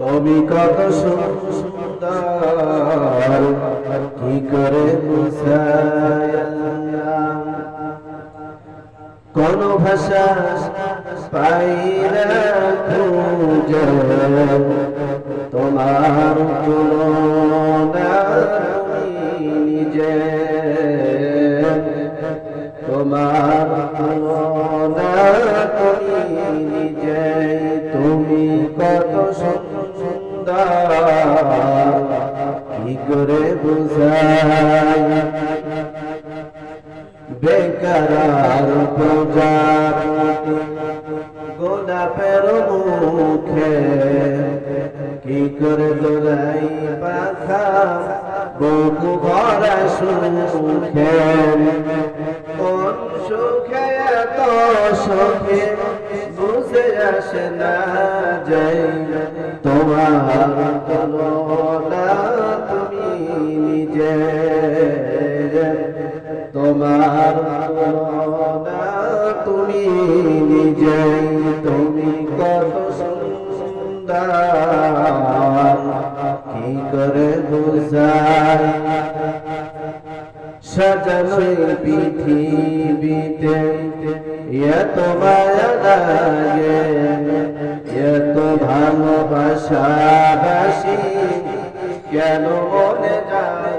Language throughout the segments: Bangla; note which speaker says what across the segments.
Speaker 1: তুমি কত সুন্দর কি করে কোন ভাষা পাই কি করে বুঝাই? বেকার প্রজাপতি গোলাপের মুখে কি করে দোলাই পাখা? বুকু ভরা সুখে, কোন সুখে এত সুখে? বুঝে আসে না যাই তোমার তুলনা তুমি নিজে। তোমার তুলনা তুমি নিজে। তুমি কত সুন্দর। কি করে বুঝাই সাজানো পৃথিবীতে। এত মায়া লাগে, এত ভালোবাসা বাসি কেন মনে যায়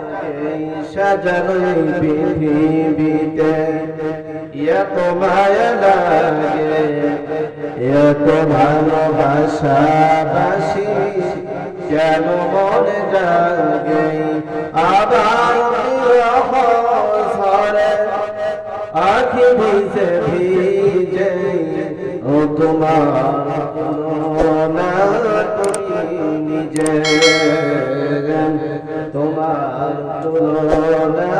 Speaker 1: সাজানো পৃথিবীতে? এত মায়া লাগে, এত ভালোবাসা বাসি কেন মনে জাগে আবার তুমি নিজে তোমার তুলনা